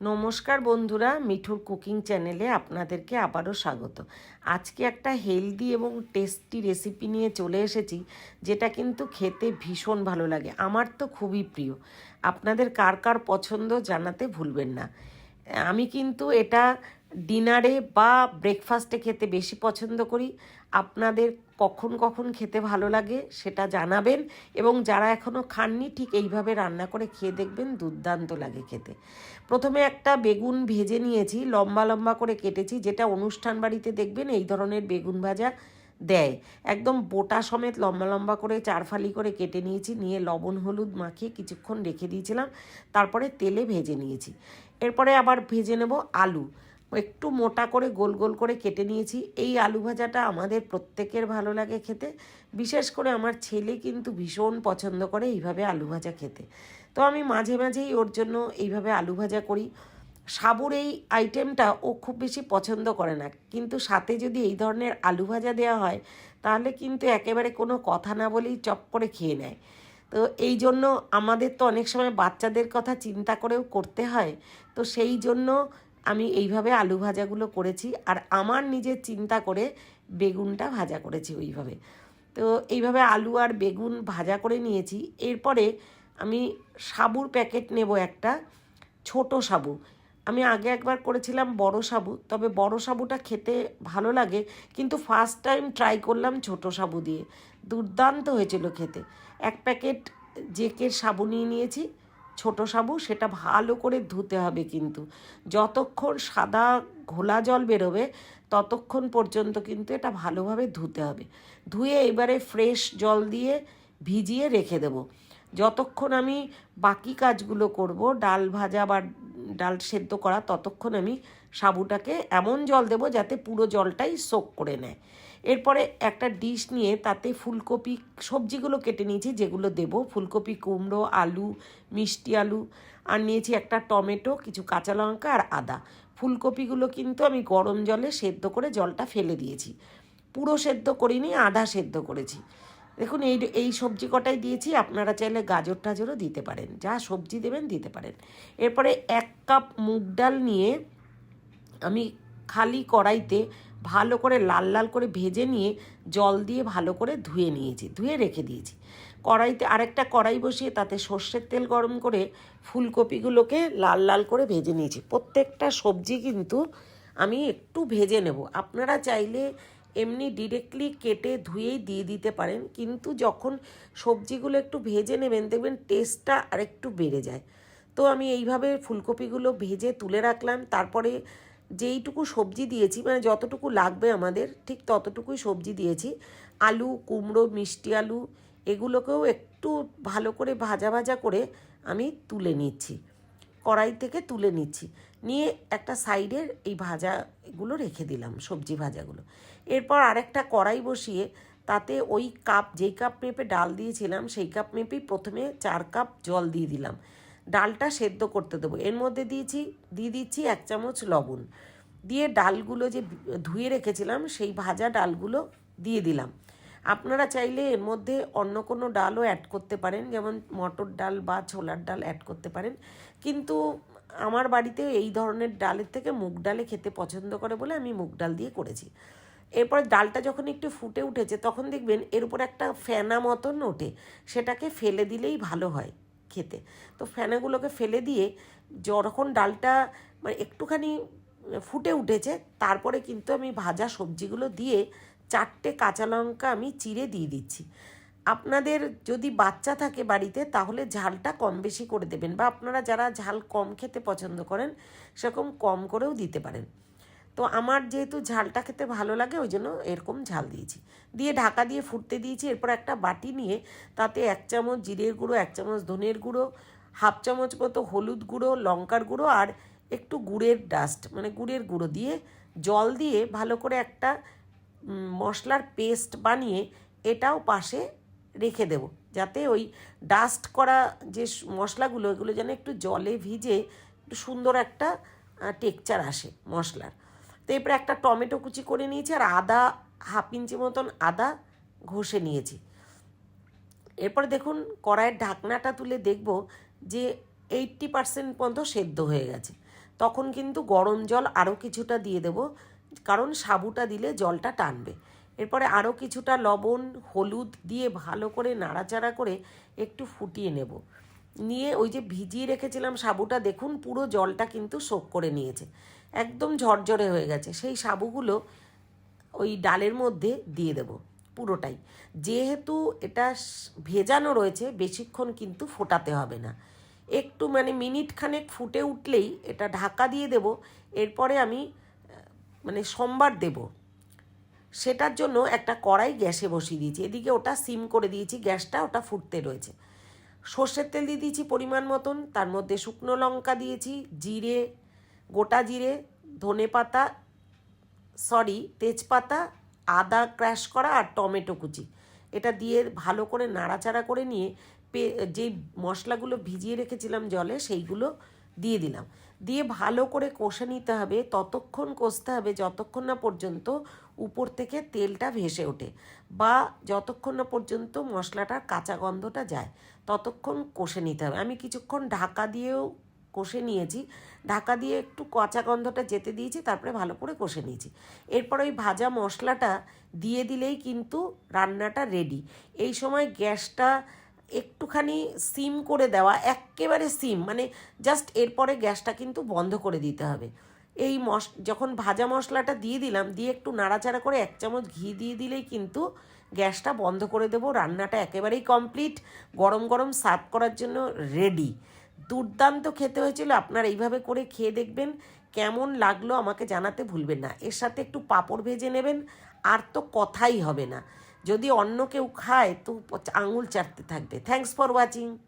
নমস্কার বন্ধুরা, মিঠুর কুকিং চ্যানেলে আপনাদেরকে আবারও স্বাগত। আজকে একটা হেলদি এবং টেস্টি রেসিপি নিয়ে চলে এসেছি, যেটা কিন্তু খেতে ভীষণ ভালো লাগে। আমার তো খুবই প্রিয়। আপনাদের কার কার পছন্দ জানাতে ভুলবেন না। আমি কিন্তু এটা ডিনারে বা ব্রেকফাস্টে খেতে বেশি পছন্দ করি। আপনাদের কখন কখন খেতে ভালো লাগে সেটা জানাবেন এবং যারা এখনও খাননি ঠিক এইভাবে রান্না করে খেয়ে দেখবেন দুর্দান্ত লাগে খেতে। প্রথমে একটা বেগুন ভেজে নিয়েছি, লম্বা লম্বা করে কেটেছি, যেটা অনুষ্ঠান বাড়িতে দেখবেন এই ধরনের বেগুন ভাজা দেয়। একদম বোটা সমেত লম্বা লম্বা করে চার ফালি করে কেটে নিয়েছি, নিয়ে লবণ, হলুদ মাখিয়ে কিছুক্ষণ রেখে দিয়েছিলাম, তারপরে তেলে ভেজে নিয়েছি। এরপরে আবার ভেজে নেব আলু। একটু মোটা করে গোল গোল করে কেটে নিয়েছি। এই আলু ভাজাটা আমাদের প্রত্যেকের ভালো লাগে খেতে। বিশেষ করে আমার ছেলে কিন্তু ভীষণ পছন্দ করে এইভাবে আলু ভাজা খেতে। তো আমি মাঝে মাঝেই ওর জন্য এইভাবে আলু ভাজা করি। সাবুর এই আইটেমটা ও খুব বেশি পছন্দ করে না। কিন্তু সাথে যদি এই ধরনের আলু ভাজা দেওয়া হয়, তাহলে কিন্তু একেবারে কোনো কথা না বলেই চপ করে খেয়ে নেয়। তো এই জন্য আমাদের তো অনেক সময় বাচ্চাদের কথা চিন্তা করেও করতে হয়। তো সেই জন্য আমি এইভাবে আলু ভাজাগুলো করেছি আর আমার নিজের চিন্তা করে বেগুনটা ভাজা করেছি ওইভাবে। তো এইভাবে আলু আর বেগুন ভাজা করে নিয়েছি। এরপরে আমি সাবুর প্যাকেট নেব একটা, ছোট সাবু। আমি আগে একবার করেছিলাম বড় সাবু, তবে বড় সাবুটা খেতে ভালো লাগে, কিন্তু ফার্স্ট টাইম ট্রাই করলাম ছোট সাবু দিয়ে। দুর্দান্ত হয়েছিল খেতে। এক প্যাকেট জেকের সাবু নিয়ে নিয়েছি ছোট সাবু, সেটা ভালো করে ধুতে হবে কিন্তু। যতক্ষণ সাদা ঘোলা জল বেরোবে, ততক্ষণ পর্যন্ত কিন্তু এটা ভালোভাবে ধুতে হবে। ধুয়ে এবারে ফ্রেশ জল দিয়ে ভিজিয়ে রেখে দেবো। যতক্ষণ আমি বাকি কাজগুলো করব, ডাল ভাজা বা ডাল সেদ্ধ করা, ততক্ষণ আমি সাবুটাকে এমন জল দেবো যাতে পুরো জলটাই সোক করে নেয়। এরপরে একটা ডিশ নিয়ে তাতে ফুলকপি, সবজিগুলো কেটে নিয়েছি, যেগুলো দেবো। ফুলকপি, কুমড়ো, আলু, মিষ্টি আলু, আর নিয়েছি একটা টমেটো, কিছু কাঁচা লঙ্কা আর আদা। ফুলকপিগুলো কিন্তু আমি গরম জলে সেদ্ধ করে জলটা ফেলে দিয়েছি। পুরো সেদ্ধ করিনি, আধা সেদ্ধ করেছি। দেখুন, এই এই সবজি কটাই দিয়েছি, আপনারা চাইলে গাজর টাজরও দিতে পারেন। যা সবজি দেবেন, দিতে পারেন। এরপরে এক কাপ মুগ ডাল নিয়ে আমি খালি কড়াইতে ভালো করে লাল লাল করে ভেজে নিয়ে জল দিয়ে ভালো করে ধুয়ে নিয়েছি, ধুয়ে রেখে দিয়েছি। কড়াইতে আরেকটা কড়াই বসিয়ে তাতে সর্ষের তেল গরম করে ফুলকপিগুলোকে লাল লাল করে ভেজে নিয়েছি। প্রত্যেকটা সবজি কিন্তু আমি একটু ভেজে নেব। আপনারা চাইলে এমনি ডিরেক্টলি কেটে ধুয়েই দিয়ে দিতে পারেন, কিন্তু যখন সবজিগুলো একটু ভেজে নেবেন, দেখবেন টেস্টটা আরেকটু বেড়ে যায়। তো আমি এইভাবে ফুলকপিগুলো ভেজে তুলে রাখলাম, তারপরে যেইটুকু সবজি দিয়েছি মানে যতটুকু লাগবে আমাদের, ঠিক ততটুকুই সবজি দিয়েছি। আলু, কুমড়ো, মিষ্টি আলু, এগুলোকেও একটু ভালো করে ভাজা ভাজা করে আমি তুলে নিচ্ছি। কড়াই থেকে তুলে নিচ্ছি। নিয়ে একটা সাইডের এই ভাজাগুলো রেখে দিলাম, সবজি ভাজাগুলো। এরপর আরেকটা কড়াই বসিয়ে তাতে ওই কাপ, যেই কাপ মেপে ডাল দিয়েছিলাম, সেই কাপ মেপেই প্রথমে চার কাপ জল দিয়ে দিলাম। ডালটা সেদ্ধ করতে দেবো। এর মধ্যে দিয়েছি, দিয়ে দিচ্ছি এক চামচ লবণ। দিয়ে ডালগুলো যে ধুয়ে রেখেছিলাম, সেই ভাজা ডালগুলো দিয়ে দিলাম। আপনারা চাইলে এর মধ্যে অন্য কোনো ডালও অ্যাড করতে পারেন, যেমন মটর ডাল বা ছোলার ডাল অ্যাড করতে পারেন। কিন্তু আমার বাড়িতে এই ধরনের ডালের থেকে মুগ ডালে খেতে পছন্দ করে বলে আমি মুগ ডাল দিয়ে করেছি। এরপরে ডালটা যখন একটু ফুটে উঠেছে, তখন দেখবেন এর উপর একটা ফেনা মতন ওঠে। সেটাকে ফেলে দিলেই ভালো হয়। খেতে। তো ফেনাগুলোকে ফেলে দিয়ে যখন ডালটা মানে একটুখানি ফুটে উঠেছে, তারপরে কিন্তু আমি ভাজা সবজিগুলো দিয়ে চারটে কাঁচা লঙ্কা আমি চিড়ে দিয়ে দিচ্ছি। আপনাদের যদি বাচ্চা থাকে বাড়িতে, তাহলে ঝালটা কম বেশি করে দেবেন বা আপনারা যারা ঝাল কম খেতে পছন্দ করেন, সেরকম কম করেও দিতে পারেন। তো আমার যেহেতু ঝালটা খেতে ভালো লাগে, ওই জন্য এরকম ঝাল দিয়েছি। দিয়ে ঢাকা দিয়ে ফুটতে দিয়েছি, এরপর একটা বাটি নিয়ে তাতে এক চামচ জিরের গুঁড়ো, এক চামচ ধনের গুঁড়ো, হাফ চামচ মতো হলুদ গুঁড়ো, লঙ্কার গুঁড়ো আর একটু গুড়ের ডাস্ট মানে গুড়ের গুঁড়ো দিয়ে জল দিয়ে ভালো করে একটা মশলার পেস্ট বানিয়ে এটাও পাশে রেখে দেবো। যাতে ওই ডাস্ট করা যে মশলাগুলো, এগুলো যেন একটু জলে ভিজে একটু সুন্দর একটা টেক্সচার আসে মশলার। তো এরপরে একটা টমেটো কুচি করে নিয়েছি আর আদা হাফ ইঞ্চি মতন আদা ঘষে নিয়েছি। এরপরে দেখুন কড়াইয়ের ঢাকনাটা তুলে দেখব যে এইট্টি পার্সেন্ট পর্যন্ত সেদ্ধ হয়ে গেছে। তখন কিন্তু গরম জল আরও কিছুটা দিয়ে দেবো, কারণ সাবুটা দিলে জলটা টানবে। এরপরে আরও কিছুটা লবণ, হলুদ দিয়ে ভালো করে নাড়াচাড়া করে একটু ফুটিয়ে নেব। নিয়ে ওই যে ভিজিয়ে রেখেছিলাম সাবুটা, দেখুন পুরো জলটা কিন্তু শোক করে নিয়েছে। একদম ঝরঝরে হয়ে গেছে। সেই সাবুগুলো ওই ডালের মধ্যে দিয়ে দেব পুরোটাই। যেহেতু এটা ভেজানো রয়েছে, বেশিক্ষণ কিন্তু ফোটাতে হবে না। একটু মানে মিনিট খানেক ফুটে উঠলেই এটা ঢাকা দিয়ে দেব। এরপরে আমি মানে সোমবার দেব। সেটার জন্য একটা কড়াই গ্যাসে বসিয়ে দিয়েছি। এদিকে ওটা সিম করে দিয়েছি, গ্যাসটা ওটা ফুটতে রয়েছে। সর্ষের তেল দিয়ে দিয়েছি পরিমাণ মতন, তার মধ্যে শুকনো লঙ্কা দিয়েছি, জিরে, গোটা জিরে, ধনে পাতা সরি তেজপাতা, আদা ক্র্যাশ করা আর টমেটো কুচি। এটা দিয়ে ভালো করে নাড়াচাড়া করে নিয়ে পে যেই মশলাগুলো ভিজিয়ে রেখেছিলাম জলে, সেইগুলো দিয়ে দিলাম। দিয়ে ভালো করে কষে নিতে হবে, ততক্ষণ কষতে হবে যতক্ষণ না পর্যন্ত উপর থেকে তেলটা ভেসে ওঠে বা যতক্ষণ না পর্যন্ত মশলাটার কাঁচা গন্ধটা যায়, ততক্ষণ কষে নিতে হবে। আমি কিছুক্ষণ ঢাকা দিয়েও কষে নিয়েছি, ঢাকা দিয়ে একটু কাঁচা গন্ধটা যেতে দিয়েছি, তারপরে ভালো করে কষে নিয়েছি। এরপর ওই ভাজা মশলাটা দিয়ে দিলেই কিন্তু রান্নাটা রেডি এই সময় গ্যাসটা একটুখানি সিম করে দেওয়া, এক্কেবারে সিম মানে জাস্ট এরপরে গ্যাসটা কিন্তু বন্ধ করে দিতে হবে। এই মশ যখন ভাজা মশলাটা দিয়ে দিলাম, দিয়ে একটু নাড়াচাড়া করে এক চামচ ঘি দিয়ে দিলেই কিন্তু গ্যাসটা বন্ধ করে দেবো, রান্নাটা একেবারেই কমপ্লিট, গরম গরম সার্ভ করার জন্য রেডি। দুর্দান্ত খেতে হয়েছিল, আপনারা এইভাবে করে খেয়ে দেখবেন, কেমন লাগল আমাকে জানাতে ভুলবেন না। এর সাথে একটু পাঁপড় ভেজে নেবেন, আর তো কথাই হবে না। যদি অন্য কেউ খায় তো আঙুল চাটতে থাকবে। Thanks for watching